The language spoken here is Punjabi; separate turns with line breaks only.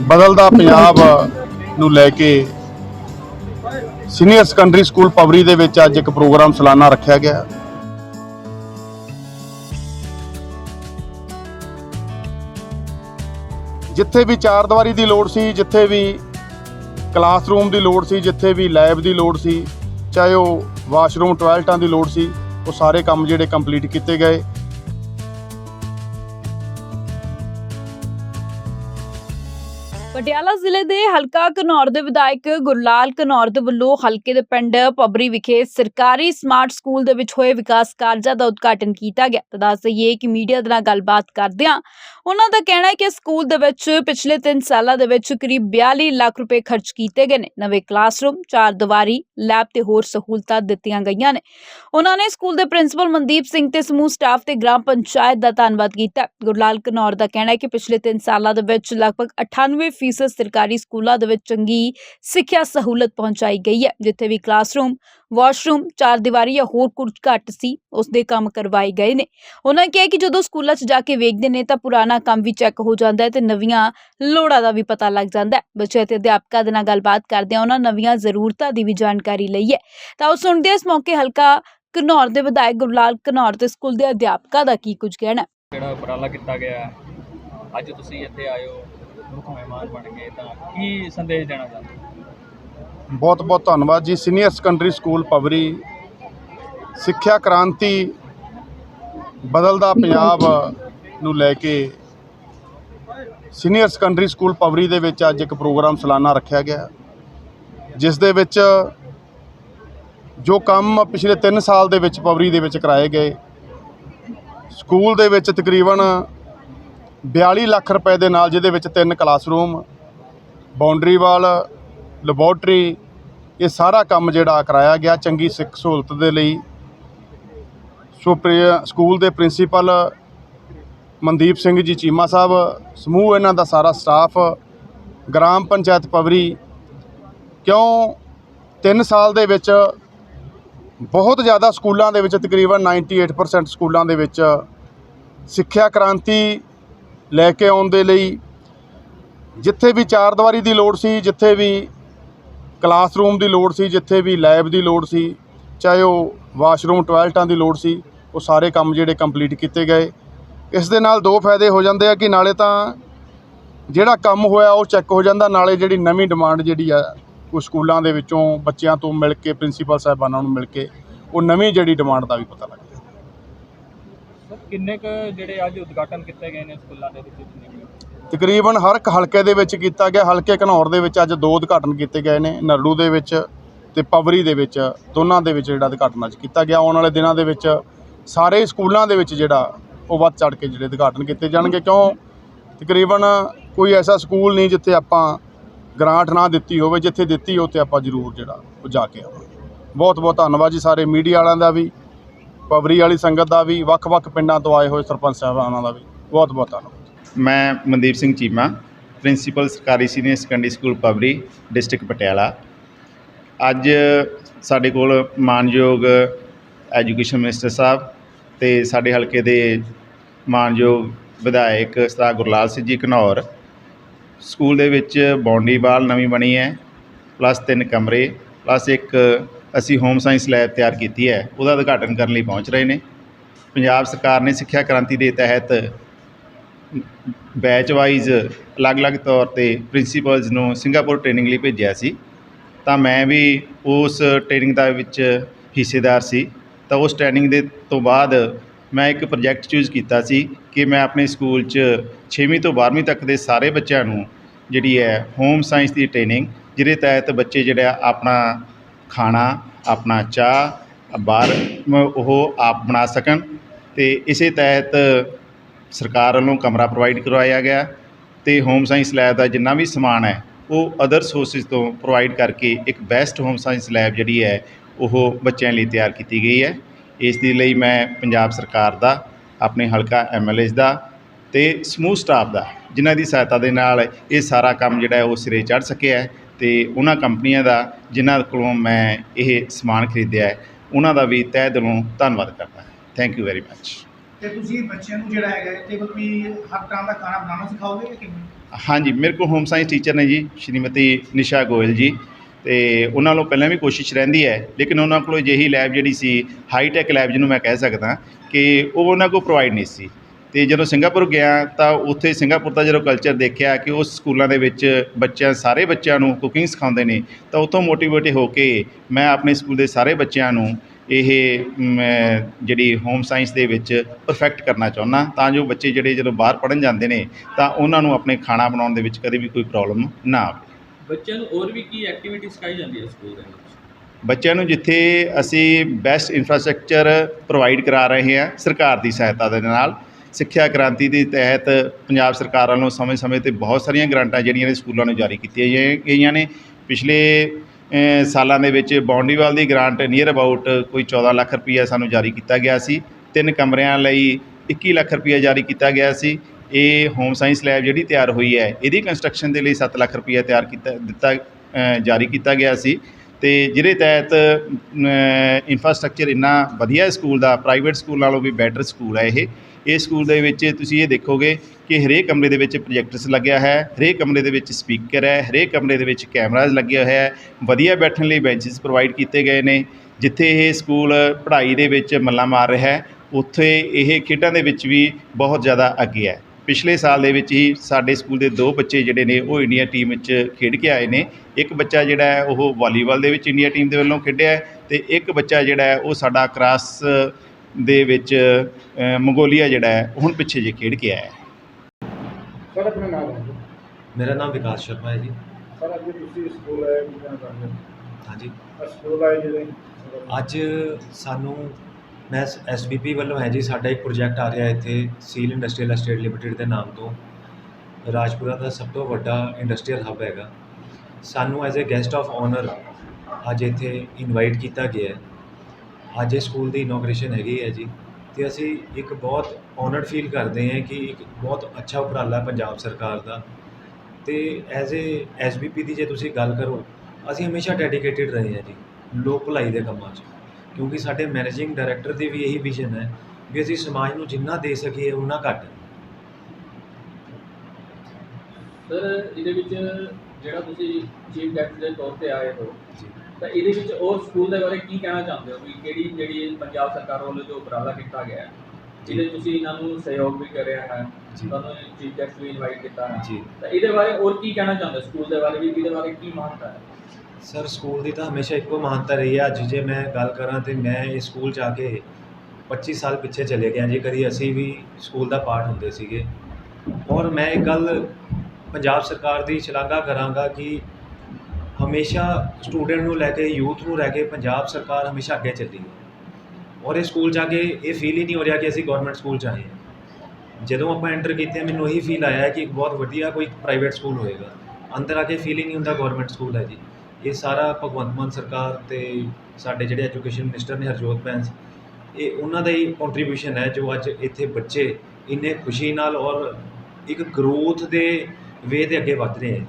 ਬਦਲਦਾ ਪੰਜਾਬ ਨੂੰ ਲੈ ਕੇ ਸੀਨੀਅਰ ਸੈਕੰਡਰੀ ਸਕੂਲ ਪਵਰੀ ਦੇ ਵਿੱਚ ਅੱਜ ਇੱਕ ਪ੍ਰੋਗਰਾਮ ਸਾਲਾਨਾ ਰੱਖਿਆ ਗਿਆ। ਜਿੱਥੇ ਵੀ ਚਾਰ ਦੀਵਾਰੀ ਦੀ ਲੋੜ ਸੀ, ਜਿੱਥੇ ਵੀ ਕਲਾਸਰੂਮ ਦੀ ਲੋੜ ਸੀ, ਜਿੱਥੇ ਵੀ ਲੈਬ ਦੀ ਲੋੜ ਸੀ, ਚਾਹੇ ਉਹ ਵਾਸ਼ਰੂਮ ਟਾਇਲਟਾਂ ਦੀ ਲੋੜ ਸੀ, ਉਹ ਸਾਰੇ ਕੰਮ ਜਿਹੜੇ ਕੰਪਲੀਟ ਕੀਤੇ ਗਏ।
ਪਟਿਆਲਾ ਜ਼ਿਲ੍ਹੇ ਦੇ ਹਲਕਾ ਘਨੌਰ ਦੇ ਵਿਧਾਇਕ ਗੁਰਲਾਲ ਘਨੌਰ ਦੇ ਵੱਲੋਂ ਹਲਕੇ ਦੇ ਪਿੰਡ ਪਬਰੀ ਵਿਖੇ ਸਰਕਾਰੀ ਸਮਾਰਟ ਸਕੂਲ ਦੇ ਵਿੱਚ ਹੋਏ ਵਿਕਾਸ ਕਾਰਜਾਂ ਦਾ ਉਦਘਾਟਨ ਕੀਤਾ ਗਿਆ। ਤਾਂ ਦੱਸ ਦਈਏ ਕਿ ਮੀਡੀਆ ਦੇ ਨਾਲ ਗੱਲਬਾਤ ਕਰਦਿਆਂ ਉਹਨਾਂ ਦਾ ਕਹਿਣਾ ਹੈ ਕਿ ਸਕੂਲ ਦੇ ਵਿੱਚ ਪਿਛਲੇ 3 ਸਾਲਾਂ ਦੇ ਵਿੱਚ ਕਰੀਬ 42 ਲੱਖ ਰੁਪਏ ਖਰਚ ਕੀਤੇ ਗਏ ਨੇ। ਨਵੇਂ ਕਲਾਸਰੂਮ, ਚਾਰ ਦੀਵਾਰੀ, ਲੈਬ ਤੇ ਹੋਰ ਸਹੂਲਤਾਂ ਦਿੱਤੀਆਂ ਗਈਆਂ ਨੇ। ਉਹਨਾਂ ਨੇ ਸਕੂਲ ਦੇ ਪ੍ਰਿੰਸੀਪਲ ਮਨਦੀਪ ਸਿੰਘ ਤੇ ਸਮੂਹ ਸਟਾਫ ਤੇ ਗ੍ਰਾਮ ਪੰਚਾਇਤ ਦਾ ਧੰਨਵਾਦ ਕੀਤਾ। ਗੁਰਲਾਲ ਘਨੌਰ ਦਾ ਕਹਿਣਾ ਹੈ ਕਿ ਪਿਛਲੇ 3 ਸਾਲਾਂ ਦੇ ਵਿੱਚ ਲਗਭਗ 98% ਫੀਸਦ ਸਰਕਾਰੀ ਸਕੂਲਾਂ ਦੇ ਵਿੱਚ ਚੰਗੀ ਸਿੱਖਿਆ ਸਹੂਲਤ ਪਹੁੰਚਾਈ ਗਈ ਹੈ, ਜਿੱਥੇ ਵੀ ਕਲਾਸਰੂਮ ਵਾਸ਼ਰੂਮ ਚਾਰ ਦੀਵਾਰੀ ਜਾਂ ਹੋਰ ਕੁਝ ਘੱਟ ਸੀ ਉਸ ਦੇ ਕੰਮ ਕਰਵਾਏ ਗਏ ਨੇ। ਉਹਨਾਂ ਕਿਹਾ ਕਿ ਜਦੋਂ ਸਕੂਲਾਂ 'ਚ ਜਾ ਕੇ ਵੇਖਦੇ ਨੇ ਤਾਂ ਪੁਰਾਣਾ ਕੰਮ ਵੀ ਚੈੱਕ ਹੋ ਜਾਂਦਾ ਹੈ ਤੇ ਨਵੀਆਂ ਲੋੜਾਂ ਦਾ ਵੀ ਪਤਾ ਲੱਗ ਜਾਂਦਾ ਹੈ। ਬੱਚੇ ਤੇ ਅਧਿਆਪਕਾਂ ਦੇ ਨਾਲ ਗੱਲਬਾਤ ਕਰਦਿਆਂ ਉਹਨਾਂ ਨਵੀਆਂ ਜ਼ਰੂਰਤਾਂ ਦੀ ਵੀ ਜਾਣਕਾਰੀ ਲਈ ਹੈ। ਤਾਂ ਉਹ ਸੁਣਦੇ ਇਸ ਮੌਕੇ ਹਲਕਾ ਘਨੌਰ ਦੇ ਵਿਧਾਇਕ ਗੁਰਲਾਲ ਘਨੌਰ ਤੇ ਸਕੂਲ ਦੇ ਅਧਿਆਪਕਾਂ ਦਾ ਕੀ ਕੁਝ ਕਹਿਣਾ ਹੈ।
ਉਪਰਾਲਾ ਕੀਤਾ ਗਿਆ, ਅੱਜ ਤੁਸੀਂ ਇੱਥੇ ਆਏ ਮੁੱਖ ਮਹਿਮਾਨ ਬਣ ਕੇ ਤਾਂ ਕੀ ਸੰਦੇਸ਼ ਦੇਣਾ ਚਾਹੁੰਦੇ
ਬਹੁਤ ਬਹੁਤ ਧੰਨਵਾਦ ਜੀ। ਸੀਨੀਅਰ ਸੈਕੰਡਰੀ ਸਕੂਲ ਪਵਰੀ, ਸਿੱਖਿਆ ਕ੍ਰਾਂਤੀ ਬਦਲਦਾ ਪੰਜਾਬ ਨੂੰ ਲੈ ਕੇ ਸੀਨੀਅਰ ਸੈਕੰਡਰੀ ਸਕੂਲ ਪਵਰੀ ਦੇ ਵਿੱਚ ਅੱਜ ਇੱਕ ਪ੍ਰੋਗਰਾਮ ਸਾਲਾਨਾ ਰੱਖਿਆ ਗਿਆ। ਜਿਸ ਦੇ ਵਿੱਚ ਜੋ ਕੰਮ ਪਿਛਲੇ 3 ਸਾਲ ਦੇ ਵਿੱਚ ਪਵਰੀ ਦੇ ਵਿੱਚ ਕਰਾਏ ਗਏ ਸਕੂਲ ਦੇ ਵਿੱਚ ਤਕਰੀਬਨ 42 ਲੱਖ ਰੁਪਏ ਦੇ ਨਾਲ ਜਿਹਦੇ ਵਿੱਚ ਤਿੰਨ ਕਲਾਸਰੂਮ, ਬਾਉਂਡਰੀ ਵਾਲ, ਲੈਬੋਰਟਰੀ, ਇਹ ਸਾਰਾ ਕੰਮ ਜਿਹੜਾ ਕਰਾਇਆ ਗਿਆ ਚੰਗੀ ਸਿੱਖ ਸਹੂਲਤ ਦੇ ਲਈ। ਸੋ ਸਕੂਲ ਦੇ ਪ੍ਰਿੰਸੀਪਲ ਮਨਦੀਪ ਸਿੰਘ ਜੀ ਚੀਮਾ ਸਾਹਿਬ, ਸਮੂਹ ਇਹਨਾਂ ਦਾ ਸਾਰਾ ਸਟਾਫ, ਗ੍ਰਾਮ ਪੰਚਾਇਤ ਪਵਰੀ। ਕਿਉਂ? 3 ਸਾਲ ਦੇ ਵਿੱਚ ਬਹੁਤ ਜ਼ਿਆਦਾ ਸਕੂਲਾਂ ਦੇ ਵਿੱਚ ਤਕਰੀਬਨ 98% ਸਕੂਲਾਂ ਦੇ ਵਿੱਚ ਸਿੱਖਿਆ ਕ੍ਰਾਂਤੀ ਲੈ ਕੇ ਆਉਣ ਦੇ ਲਈ ਜਿੱਥੇ ਵੀ ਚਾਰ ਦੀਵਾਰੀ ਦੀ ਲੋੜ ਸੀ, ਜਿੱਥੇ ਵੀ ਕਲਾਸਰੂਮ ਦੀ ਲੋੜ ਸੀ, ਜਿੱਥੇ ਵੀ ਲੈਬ ਦੀ ਲੋੜ ਸੀ, ਚਾਹੇ ਉਹ ਵਾਸ਼ਰੂਮ, ਟਾਇਲਟਾਂ ਦੀ ਲੋੜ ਸੀ, ਉਹ ਸਾਰੇ ਕੰਮ ਜਿਹੜੇ ਕੰਪਲੀਟ ਕੀਤੇ ਗਏ। ਇਸ ਦੇ ਨਾਲ ਦੋ ਫਾਇਦੇ ਹੋ ਜਾਂਦੇ ਆ ਕਿ ਨਾਲੇ ਤਾਂ ਜਿਹੜਾ ਕੰਮ ਹੋਇਆ ਉਹ ਚੈੱਕ ਹੋ ਜਾਂਦਾ, ਨਾਲੇ ਜਿਹੜੀ ਨਵੀਂ ਡਿਮਾਂਡ ਜਿਹੜੀ ਆ, ਉਹ ਸਕੂਲਾਂ ਦੇ ਵਿੱਚੋਂ ਬੱਚਿਆਂ ਤੋਂ ਮਿਲ ਕੇ, ਪ੍ਰਿੰਸੀਪਲ ਸਾਹਿਬਾਨਾਂ ਨੂੰ ਮਿਲ ਕੇ, ਉਹ ਨਵੀਂ ਜਿਹੜੀ ਡਿਮਾਂਡ ਦਾ ਵੀ ਪਤਾ
ਲੱਗਦਾ ਕਿੰਨੇ ਕੁ ਜਿਹੜੇ ਅੱਜ ਉਦਘਾਟਨ ਕੀਤੇ ਗਏ ਨੇ ਸਕੂਲਾਂ ਦੇ ਵਿੱਚ
ਤਕਰੀਬਨ ਹਰ ਇੱਕ ਹਲਕੇ ਦੇ ਵਿੱਚ ਕੀਤਾ ਗਿਆ, ਹਲਕੇ ਘਨੌਰ ਦੇ ਵਿੱਚ ਅੱਜ ਦੋ ਉਦਘਾਟਨ ਕੀਤੇ ਗਏ ਨੇ, ਨਰੜੂ ਦੇ ਵਿੱਚ ਤੇ ਪਵਰੀ ਦੇ ਵਿੱਚ, ਦੋਨਾਂ ਦੇ ਵਿੱਚ ਜਿਹੜਾ ਉਦਘਾਟਨ ਅੱਜ ਕੀਤਾ ਗਿਆ। ਆਉਣ ਵਾਲੇ ਦਿਨਾਂ ਦੇ ਵਿੱਚ ਸਾਰੇ ਸਕੂਲਾਂ ਦੇ ਵਿੱਚ ਜਿਹੜਾ ਉਹ ਵੱਧ ਚੜ ਕੇ ਜਿਹੜੇ ਉਦਘਾਟਨ ਕੀਤੇ ਜਾਣਗੇ। ਕਿਉਂ? ਤਕਰੀਬਨ ਕੋਈ ਐਸਾ ਸਕੂਲ ਨਹੀਂ ਜਿੱਥੇ ਆਪਾਂ ਗ੍ਰਾਂਟ ਨਾ ਦਿੱਤੀ ਹੋਵੇ, ਜਿੱਥੇ ਦਿੱਤੀ ਹੋ ਉੱਥੇ ਆਪਾਂ ਜ਼ਰੂਰ ਜਿਹੜਾ ਉਹ ਜਾ ਕੇ ਆਵਾਂਗੇ। ਬਹੁਤ ਬਹੁਤ ਧੰਨਵਾਦ ਜੀ ਸਾਰੇ ਮੀਡੀਆ ਵਾਲਿਆਂ ਦਾ ਵੀ। ਪਵਰੀ ਵਾਲੀ ਸੰਗਤ ਦਾ ਵੀ, ਵੱਖ-ਵੱਖ ਪਿੰਡਾਂ ਤੋਂ ਆਏ ਹੋਏ ਸਰਪੰਚ ਸਾਹਿਬਾਨਾਂ ਦਾ ਵੀ ਬਹੁਤ ਬਹੁਤ ਧੰਨਵਾਦ।
ਮੈਂ ਮਨਦੀਪ ਸਿੰਘ ਚੀਮਾ, ਪ੍ਰਿੰਸੀਪਲ ਸਰਕਾਰੀ senior secondary school Pabri district Patiala. ਅੱਜ ਸਾਡੇ ਕੋਲ ਮਾਨਯੋਗ ਐਜੂਕੇਸ਼ਨ ਮਿਨਿਸਟਰ ਸਾਹਿਬ ਤੇ ਸਾਡੇ ਹਲਕੇ ਦੇ ਮਾਨਯੋਗ ਵਿਧਾਇਕ ਸਰਦਾਰ ਗੁਰਲਾਲ ਸਿੰਘ ਜੀ ਘਨੌਰ। ਸਕੂਲ ਦੇ ਵਿੱਚ ਬਾਉਂਡਰੀ ਵਾਲ ਨਵੀਂ ਬਣੀ ਹੈ, ਪਲੱਸ ਤਿੰਨ ਕਮਰੇ, ਪਲੱਸ ਇੱਕ ਅਸੀਂ ਹੋਮ ਸਾਇੰਸ ਲੈਬ ਤਿਆਰ ਕੀਤੀ ਹੈ, ਉਹਦਾ ਉਦਘਾਟਨ ਕਰਨ ਲਈ ਪਹੁੰਚ ਰਹੇ ਨੇ। ਪੰਜਾਬ ਸਰਕਾਰ ਨੇ ਸਿੱਖਿਆ ਕ੍ਰਾਂਤੀ ਦੇ ਤਹਿਤ ਬੈਚ ਵਾਈਜ਼ ਅਲੱਗ-ਅਲੱਗ ਤੌਰ ਤੇ ਪ੍ਰਿੰਸੀਪਲਸ ਨੂੰ ਸਿੰਗਾਪੁਰ ਟ੍ਰੇਨਿੰਗ ਲਈ ਭੇਜਿਆ ਸੀ। ਤਾਂ ਮੈਂ ਵੀ ਉਸ ਟ੍ਰੇਨਿੰਗ ਦਾ ਵਿੱਚ ਹਿੱਸੇਦਾਰ ਸੀ। ਤਾਂ ਉਸ ਟ੍ਰੇਨਿੰਗ ਦੇ ਤੋਂ ਬਾਅਦ ਮੈਂ ਇੱਕ ਪ੍ਰੋਜੈਕਟ ਚੂਜ਼ ਕੀਤਾ ਸੀ ਕਿ ਮੈਂ ਆਪਣੇ ਸਕੂਲ 'ਚ 6ਵੀਂ ਤੋਂ 12ਵੀਂ ਤੱਕ ਦੇ ਸਾਰੇ ਬੱਚਿਆਂ ਨੂੰ ਜਿਹੜੀ ਹੈ ਹੋਮ ਸਾਇੰਸ ਦੀ ਟ੍ਰੇਨਿੰਗ ਜਿਹਦੇ ਤਹਿਤ ਬੱਚੇ ਜਿਹੜਾ ਆਪਣਾ ਖਾਣਾ, ਆਪਣਾ ਚਾਹ, ਬਾਹਰ ਉਹ ਆਪ ਬਣਾ ਸਕਣ। ਅਤੇ ਇਸੇ ਤਹਿਤ ਸਰਕਾਰ ਵੱਲੋਂ ਕਮਰਾ ਪ੍ਰੋਵਾਈਡ ਕਰਵਾਇਆ ਗਿਆ। ਅਤੇ ਹੋਮ ਸਾਇੰਸ ਲੈਬ ਦਾ ਜਿੰਨਾ ਵੀ ਸਮਾਨ ਹੈ, ਉਹ ਅਦਰ ਸੋਰਸਿਸ ਤੋਂ ਪ੍ਰੋਵਾਈਡ ਕਰਕੇ ਇੱਕ ਬੈਸਟ ਹੋਮ ਸਾਇੰਸ ਲੈਬ ਜਿਹੜੀ ਹੈ, ਉਹ ਬੱਚਿਆਂ ਲਈ ਤਿਆਰ ਕੀਤੀ ਗਈ ਹੈ। ਇਸ ਦੇ ਲਈ ਮੈਂ ਪੰਜਾਬ ਸਰਕਾਰ ਦਾ, ਆਪਣੇ ਹਲਕਾ ਐਮਐਲਏਸ ਦਾ ਤੇ ਸਮੂਹ ਸਟਾਫ ਦਾ ਜਿਨ੍ਹਾਂ ਦੀ ਸਹਾਇਤਾ ਦੇ ਨਾਲ ਇਹ ਸਾਰਾ ਕੰਮ ਜਿਹੜਾ ਉਹ ਸਿਰੇ ਚੜ੍ਹ ਸਕਿਆ ਹੈ ਤੇ ਉਹਨਾਂ ਕੰਪਨੀਆਂ ਦਾ ਜਿਨ੍ਹਾਂ ਕੋਲੋਂ ਮੈਂ ਇਹ ਸਮਾਨ ਖਰੀਦਿਆ ਉਹਨਾਂ ਦਾ ਵੀ ਤਹਿ ਦਿਲੋਂ ਧੰਨਵਾਦ ਕਰਦਾ ਥੈਂਕ ਯੂ ਵੈਰੀ ਮੱਚ
ਤੇ ਤੁਸੀਂ ਬੱਚਿਆਂ ਨੂੰ ਜਿਹੜਾ ਹੈਗਾ ਇੱਥੇ ਕੋਈ ਹਰ ਤਰ੍ਹਾਂ ਦਾ ਖਾਣਾ ਬਣਾਉਣਾ ਸਿਖਾਓਗੇ ਜਾਂ ਕਿਵੇਂ?
ਹਾਂਜੀ ਮੇਰੇ ਕੋਲ ਹੋਮ ਸਾਇੰਸ ਟੀਚਰ ਨੇ ਜੀ ਸ਼੍ਰੀਮਤੀ ਨਿਸ਼ਾ ਗੋਇਲ ਜੀ ਤੇ ਉਹਨਾਂ ਨੂੰ ਪਹਿਲਾਂ ਵੀ ਕੋਸ਼ਿਸ਼ ਰਹਿੰਦੀ ਹੈ ਲੇਕਿਨ ਉਹਨਾਂ ਕੋਲ ਅਜਿਹੀ ਲੈਬ ਜਿਹੜੀ ਸੀ ਹਾਈ ਟੈਕ ਲੈਬ ਜਿਹਨੂੰ ਮੈਂ ਕਹਿ ਸਕਦਾ ਕਿ ਉਹ ਉਹਨਾਂ ਕੋਲ ਪ੍ਰੋਵਾਈਡ ਨਹੀਂ ਸੀ। ਤੇ ਜਦੋਂ ਸਿੰਗਾਪੁਰ ਗਿਆ ਤਾਂ ਉੱਥੇ ਸਿੰਗਾਪੁਰ ਦਾ ਜਦੋਂ ਕਲਚਰ ਦੇਖਿਆ ਕਿ ਉਸ ਸਕੂਲਾਂ ਦੇ ਵਿੱਚ ਬੱਚਿਆਂ ਸਾਰੇ ਬੱਚਿਆਂ ਨੂੰ ਕੁਕਿੰਗ ਸਿਖਾਉਂਦੇ ਨੇ ਤਾਂ ਉੱਥੋਂ ਮੋਟੀਵੇਟ ਹੋ ਕੇ ਮੈਂ ਆਪਣੇ ਸਕੂਲ ਦੇ ਸਾਰੇ ਬੱਚਿਆਂ ਨੂੰ ਇਹ ਜਿਹੜੀ ਹੋਮ ਸਾਇੰਸ ਦੇ ਵਿੱਚ ਪਰਫੈਕਟ ਕਰਨਾ ਚਾਹੁੰਦਾ ਤਾਂ ਜੋ ਬੱਚੇ ਜਿਹੜੇ ਜਦੋਂ ਬਾਹਰ ਪੜ੍ਹਨ ਜਾਂਦੇ ਨੇ ਤਾਂ ਉਹਨਾਂ ਨੂੰ ਆਪਣੇ ਖਾਣਾ ਬਣਾਉਣ ਦੇ ਵਿੱਚ ਕਦੇ ਵੀ ਕੋਈ ਪ੍ਰੋਬਲਮ ਨਾ ਆਵੇ।
ਬੱਚਿਆਂ ਨੂੰ ਹੋਰ ਵੀ ਕੀ ਐਕਟੀਵਿਟੀ ਸਿਖਾਈ ਜਾਂਦੀ ਹੈ ਸਕੂਲ ਦੇ ਵਿੱਚ?
ਬੱਚਿਆਂ ਨੂੰ ਜਿੱਥੇ ਅਸੀਂ ਬੈਸਟ ਇਨਫਰਾਸਟ੍ਰਕਚਰ ਪ੍ਰੋਵਾਈਡ ਕਰਾ ਰਹੇ ਹਾਂ ਸਰਕਾਰ ਦੀ ਸਹਾਇਤਾ ਦੇ ਨਾਲ ਸਿੱਖਿਆ ਕ੍ਰਾਂਤੀ ਦੇ ਤਹਿਤ ਪੰਜਾਬ ਸਰਕਾਰ ਵੱਲੋਂ ਸਮੇਂ-ਸਮੇਂ ਤੇ ਬਹੁਤ ਸਾਰੀਆਂ ਗ੍ਰਾਂਟਾਂ ਜਿਹੜੀਆਂ ਨੇ ਸਕੂਲਾਂ ਨੂੰ ਜਾਰੀ ਕੀਤੀਆਂ ਗਈਆਂ- ਨੇ। ਪਿਛਲੇ ਸਾਲਾਂ ਦੇ ਵਿੱਚ ਬੌਂਡੀਵਾਲ ਦੀ ਗ੍ਰਾਂਟ ਨੀਅਰ ਅਬਾਊਟ ਕੋਈ 14 ਲੱਖ ਰੁਪਈਆ ਸਾਨੂੰ ਜਾਰੀ ਕੀਤਾ ਗਿਆ ਸੀ। ਤਿੰਨ ਕਮਰਿਆਂ ਲਈ 21 ਲੱਖ ਰੁਪਈਆ ਜਾਰੀ ਕੀਤਾ ਗਿਆ ਸੀ। ਇਹ ਹੋਮ ਸਾਇੰਸ ਲੈਬ ਜਿਹੜੀ ਤਿਆਰ ਹੋਈ ਹੈ, ਇਹਦੀ ਕੰਸਟਰਕਸ਼ਨ ਦੇ ਲਈ 7 ਲੱਖ ਰੁਪਈਆ ਤਿਆਰ ਕੀਤਾ, ਦਿੱਤਾ ਜਾਰੀ ਕੀਤਾ ਗਿਆ ਸੀ। ਤੇ ਜਿਹਦੇ ਤਹਿਤ ਇਨਫਰਾਸਟ੍ਰਕਚਰ ਇੰਨਾ ਵਧੀਆ ਸਕੂਲ ਦਾ ਪ੍ਰਾਈਵੇਟ ਸਕੂਲ ਨਾਲੋਂ ਵੀ ਬੈਟਰ ਸਕੂਲ ਹੈ ਇਹ। ਇਸ ਸਕੂਲ ਦੇ ਵਿੱਚ ਤੁਸੀਂ ਇਹ ਦੇਖੋਗੇ ਕਿ ਹਰੇਕ ਕਮਰੇ ਦੇ ਵਿੱਚ ਪ੍ਰੋਜੈਕਟਰਸ ਲੱਗਿਆ ਹੈ, ਹਰੇਕ ਕਮਰੇ ਦੇ ਵਿੱਚ ਸਪੀਕਰ ਹੈ, ਹਰੇਕ ਕਮਰੇ ਦੇ ਵਿੱਚ ਕੈਮਰਾਜ਼ ਲੱਗਿਆ ਹੋਇਆ ਹੈ। ਵਧੀਆ ਬੈਠਣ ਲਈ ਬੈਂਚਸ ਪ੍ਰੋਵਾਈਡ ਕੀਤੇ ਗਏ ਨੇ, ਜਿੱਥੇ ਇਹ ਸਕੂਲ ਪੜ੍ਹਾਈ ਦੇ ਵਿੱਚ ਮੱਲਾ ਮਾਰ ਰਿਹਾ ਹੈ, ਉੱਥੇ ਇਹ ਖੇਡਾਂ ਦੇ ਵਿੱਚ ਵੀ ਬਹੁਤ ਜ਼ਿਆਦਾ ਅੱਗੇ ਹੈ। ਪਿਛਲੇ ਸਾਲ ਦੇ ਵਿੱਚ ਹੀ ਸਾਡੇ ਸਕੂਲ ਦੇ ਦੋ ਬੱਚੇ ਜਿਹੜੇ ਨੇ ਉਹ ਇੰਡੀਆ ਟੀਮ ਵਿੱਚ ਖੇਡ ਕੇ ਆਏ ਨੇ। ਇੱਕ ਬੱਚਾ ਜਿਹੜਾ ਹੈ ਉਹ ਵਾਲੀਬਾਲ ਦੇ ਵਿੱਚ ਇੰਡੀਆ ਟੀਮ ਦੇ ਵੱਲੋਂ ਖੇਡਿਆ ਹੈ ਤੇ ਇੱਕ ਬੱਚਾ ਜਿਹੜਾ ਹੈ ਉਹ ਸਾਡਾ ਕ੍ਰਾਸ ਦੇ ਵਿੱਚ ਮੰਗੋਲੀਆ ਜਿਹੜਾ ਹੈ ਹੁਣ ਪਿੱਛੇ ਜੇ ਖੇਡ ਕੇ ਆਇਆ ਹੈ।
ਸਰ ਆਪਣਾ ਨਾਮ ਹੈ
ਮੇਰਾ ਨਾਮ ਵਿਕਾਸ ਸ਼ਰਮਾ ਹੈ ਜੀ।
ਸਰ ਅੱਜ ਤੁਸੀਂ ਸਕੂਲ ਆਏ ਕੀ ਕਹਿਣਾ ਚਾਹੁੰਦੇ ਹੋ?
ਹਾਂਜੀ।
ਸਕੂਲ ਆਏ ਜਿਹੜੇ?
ਅੱਜ ਸਾਨੂੰ ਮੈਂ ਐਸਬੀਪੀ ਵੱਲੋਂ ਹੈ ਜੀ, ਸਾਡਾ ਇੱਕ ਪ੍ਰੋਜੈਕਟ ਆ ਰਿਹਾ ਇੱਥੇ ਸੀਲ ਇੰਡਸਟਰੀਅਲ ਐਸਟੇਟ ਲਿਮਟਿਡ ਦੇ ਨਾਮ ਤੋਂ। ਰਾਜਪੁਰਾ ਦਾ ਸਭ ਤੋਂ ਵੱਡਾ ਇੰਡਸਟਰੀਅਲ ਹੱਬ ਹੈਗਾ। ਸਾਨੂੰ as a guest of honour ਅੱਜ ਇੱਥੇ ਇਨਵਾਈਟ ਕੀਤਾ ਗਿਆ ਹੈ। ਅੱਜ ਇਹ ਸਕੂਲ ਦੀ ਇਨੋਗ੍ਰੇਸ਼ਨ ਹੈਗੀ ਹੈ ਜੀ। ਤੇ ਅਸੀਂ ਇੱਕ ਬਹੁਤ ਆਨਰਡ ਫੀਲ ਕਰਦੇ ਹਾਂ ਕਿ ਇੱਕ ਬਹੁਤ ਅੱਛਾ ਉਪਰਾਲਾ ਪੰਜਾਬ ਸਰਕਾਰ ਦਾ। ਤੇ ਐਜ਼ ਅ ਐਸਬੀਪੀ ਦੀ ਜੇ ਤੁਸੀਂ ਗੱਲ ਕਰੋ, ਅਸੀਂ ਹਮੇਸ਼ਾ ਡੈਡੀਕੇਟਿਡ ਰਹੇ ਹਾਂ ਜੀ, ਲੋਕ ਭਲਾਈ ਦੇ ਕੰਮਾਂ 'ਚ। ਕਿਉਂਕਿ ਸਾਡੇ ਮੈਨੇਜਿੰਗ ਡਾਇਰੈਕਟਰ ਦੀ ਵੀ ਇਹੀ ਵਿਜ਼ਨ ਹੈ ਵੀ ਅਸੀਂ ਸਮਾਜ ਨੂੰ ਜਿੰਨਾ ਦੇ ਸਕੀਏ ਉਨਾ ਘੱਟ।
ਸਰ ਇਹਦੇ ਵਿੱਚ ਜਿਹੜਾ ਤੁਸੀਂ ਚੀਫ ਗੈਸਟ ਦੇ ਤੌਰ ਤੇ ਆਏ ਹੋ ਤਾਂ ਇਹਦੇ ਵਿੱਚ ਉਹ ਸਕੂਲ ਦੇ ਬਾਰੇ ਕੀ ਕਹਿਣਾ ਚਾਹੁੰਦੇ ਹੋ? ਵੀ ਕਿਹੜੀ ਜਿਹੜੀ ਪੰਜਾਬ ਸਰਕਾਰ ਵੱਲੋਂ ਜੋ ਉਪਰਾਲਾ ਕੀਤਾ ਗਿਆ ਹੈ ਜਿਹਦੇ ਤੁਸੀਂ ਇਹਨਾਂ ਨੂੰ ਸਹਿਯੋਗ ਵੀ ਕਰਿਆ ਹੈ ਤੁਹਾਨੂੰ ਚੀਫ ਗੈਸਟ ਵੀ ਇਨਵਾਈਟ ਕੀਤਾ ਹੈ। ਤਾਂ ਇਹਦੇ ਬਾਰੇ ਹੋਰ ਕੀ ਕਹਿਣਾ ਚਾਹੁੰਦੇ ਹੋ ਸਕੂਲ ਦੇ ਬਾਰੇ ਵੀ? ਇਹਦੇ ਬਾਰੇ ਕੀ ਮਹੱਤਤਾ ਹੈ?
ਸਰ, ਸਕੂਲ ਦੀ ਤਾਂ ਹਮੇਸ਼ਾ ਇੱਕੋ ਮਹਾਨਤਾ ਰਹੀ ਹੈ। ਅੱਜ ਜੇ ਮੈਂ ਗੱਲ ਕਰਾਂ ਤੇ ਮੈਂ ਇਹ ਸਕੂਲ ਜਾ ਕੇ 25 ਸਾਲ ਪਿੱਛੇ ਚਲੇ ਗਿਆ ਜੀ। ਕਦੀ ਅਸੀਂ ਵੀ ਸਕੂਲ ਦਾ ਪਾਠ ਹੁੰਦੇ ਸੀਗੇ। ਔਰ ਮੈਂ ਇੱਕ ਗੱਲ ਪੰਜਾਬ ਸਰਕਾਰ ਦੀ ਸ਼ਲਾਘਾ ਕਰਾਂਗਾ ਕਿ ਹਮੇਸ਼ਾ ਸਟੂਡੈਂਟ ਨੂੰ ਲੈ ਕੇ, ਯੂਥ ਨੂੰ ਲੈ ਕੇ ਪੰਜਾਬ ਸਰਕਾਰ ਹਮੇਸ਼ਾ ਅੱਗੇ ਚੱਲੀ ਹੈ। ਔਰ ਇਹ ਸਕੂਲ ਜਾ ਕੇ ਇਹ ਫੀਲ ਹੀ ਨਹੀਂ ਹੋ ਰਿਹਾ ਕਿ ਅਸੀਂ ਗਵਰਨਮੈਂਟ ਸਕੂਲ 'ਚ ਆਏ ਹਾਂ। ਜਦੋਂ ਆਪਾਂ ਐਂਟਰ ਕੀਤੇ, ਮੈਨੂੰ ਇਹੀ ਫੀਲ ਆਇਆ ਕਿ ਇੱਕ ਬਹੁਤ ਵਧੀਆ ਕੋਈ ਪ੍ਰਾਈਵੇਟ ਸਕੂਲ ਹੋਏਗਾ। ਅੰਦਰ ਆ ਕੇ ਫੀਲ ਹੀ ਨਹੀਂ ਹੁੰਦਾ ਗਵਰਨਮੈਂਟ ਸਕੂਲ ਹੈ ਜੀ। ਇਹ ਸਾਰਾ ਭਗਵੰਤ ਮਾਨ ਸਰਕਾਰ ਤੇ ਸਾਡੇ ਜਿਹੜੇ ਐਜੂਕੇਸ਼ਨ ਮਿਨਿਸਟਰ ਨੇ ਹਰਜੋਤ ਬੈਂਸ, ਇਹ ਉਹਨਾਂ ਦਾ ਹੀ ਕੰਟਰੀਬਿਊਸ਼ਨ ਹੈ ਜੋ ਅੱਜ ਇੱਥੇ ਬੱਚੇ ਇੰਨੇ ਖੁਸ਼ੀ ਨਾਲ ਔਰ ਇੱਕ ਗਰੋਥ ਦੇ ਵੇ ਦੇ ਅੱਗੇ ਵੱਧ ਰਹੇ ਹੈ